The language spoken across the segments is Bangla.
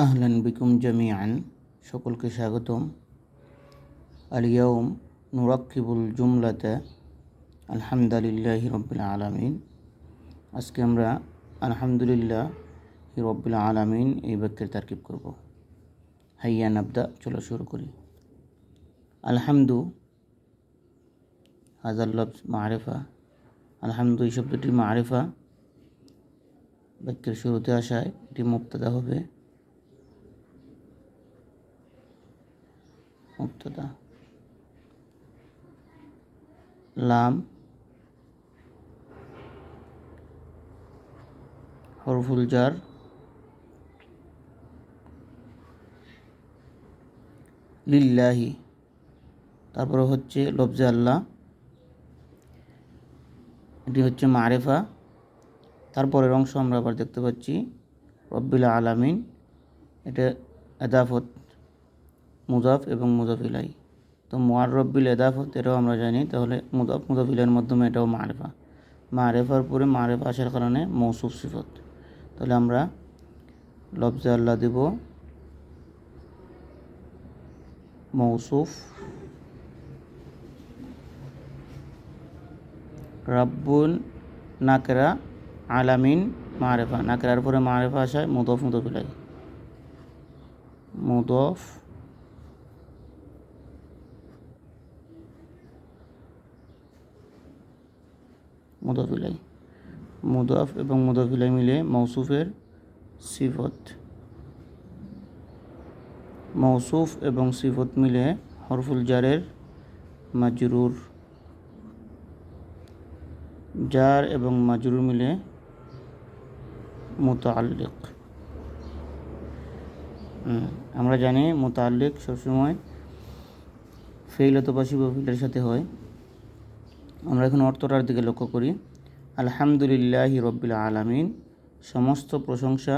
আহলান বিকুম জামিয়ান সকলকে স্বাগতম। আলিয়াউম নুরাক্কিবুল জুমলাতে, আলহামদুলিল্লাহি রব্বিল আলামিন। আজকে আমরা আলহামদুলিল্লাহ রব্বিল আলামিন এই বাক্যের তারকিব করব। হাইয়া নাবদা, চলো শুরু করি। আলহামদু, হাজার লফজ মারেফা। আলহামদু, এই শব্দটি মারেফা বাক্যের শুরুতে আসায় এটি মুক্তদা হবে। মুক্তদা লাম, হরফুল জার, লিল্লাহি, তারপরে হচ্ছে লফজে আল্লাহ, এটি হচ্ছে মারেফা। তারপরের অংশ আমরা আবার দেখতে পাচ্ছি, রব্বিল আলামিন, এটা এদাফত মুজাফ এবং মুজাফিলাই তো মোয়ার রব্বিল এদাফত এটাও আমরা জানি, তাহলে মুজাফ মুজাফিলের মাধ্যমে এটাও মারেফা। মারেফার পরে মারেফা আসার কারণে মৌসুফ সিফত। তাহলে আমরা লফজে আল্লাহ দিব মৌসুফ। রাব্বুল নাকেরা আলামিন মারেফা। নাকেরার পরে মারেফা আসায় মুদফ মুদফিলাই মুদফ মুদফিলাই। মুদফ এবং মুদফিলাই মিলে মৌসুফের সিফত। মৌসুফ এবং সিফত মিলে হরফুল জারের মাজরুর। জার এবং মাজরুর মিলে মোতাল্লিক আমরা জানি মোতাল্লিক সবসময় ফেইল অথবা শিবফিলের সাথে হয়। আমরা এখন অর্থটার দিকে লক্ষ্য করি। আলহামদুলিল্লাহ রব্বিল আলামিন। সমস্ত প্রশংসা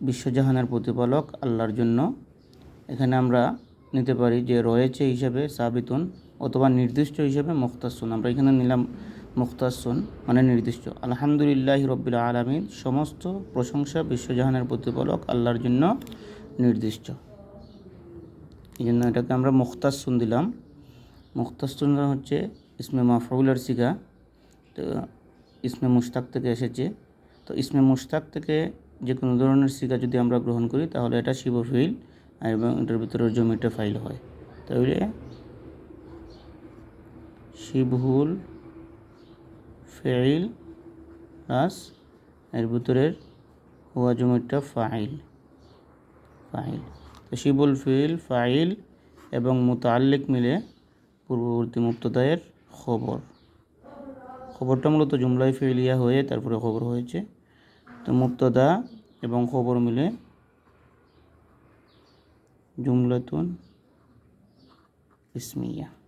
বিশ্বজাহানের প্রতিপালক আল্লাহর জন্য। এখানে আমরা নিতে পারি যে রয়েছে হিসাবে সাবিতুন অথবা নির্দিষ্ট হিসাবে মুখতাসুন আমরা এখানে নিলাম মুখতাসুন মানে নির্দিষ্ট। আলহামদুলিল্লাহ রব্বিল আলমিন, সমস্ত প্রশংসা বিশ্বজাহানের প্রতিপালক আল্লাহর জন্য নির্দিষ্ট। এই জন্য এটাকে আমরা মুখতাসুন দিলাম। মুখতাসুন হচ্ছে ইসমে মাফরুলের সিগা তো ইসমে মুশতাক থেকে এসেছে। তো ইসমে মুশতাক থেকে যে কোনো ধরনের সিগা যদি আমরা গ্রহণ করি, তাহলে এটা শিব ফিল এবং এটার ভিতরে জমিটা ফাইল হয়। তাহলে শিবহুল ফেইল প্লাস এর ভিতরের হুয়া জমিটা ফাইল ফাইল। তো শিবুল ফিল ফাইল এবং মোতাল্লিক মিলে পূর্ববর্তী মুক্তদায়ের খবর। খবরটা মূলত জুমলাই ফেলিয়া হয়ে তারপরে খবর হয়েছে। তো মুক্তদা এবং খবর মিলে জুমলাতুন ইসমিয়া।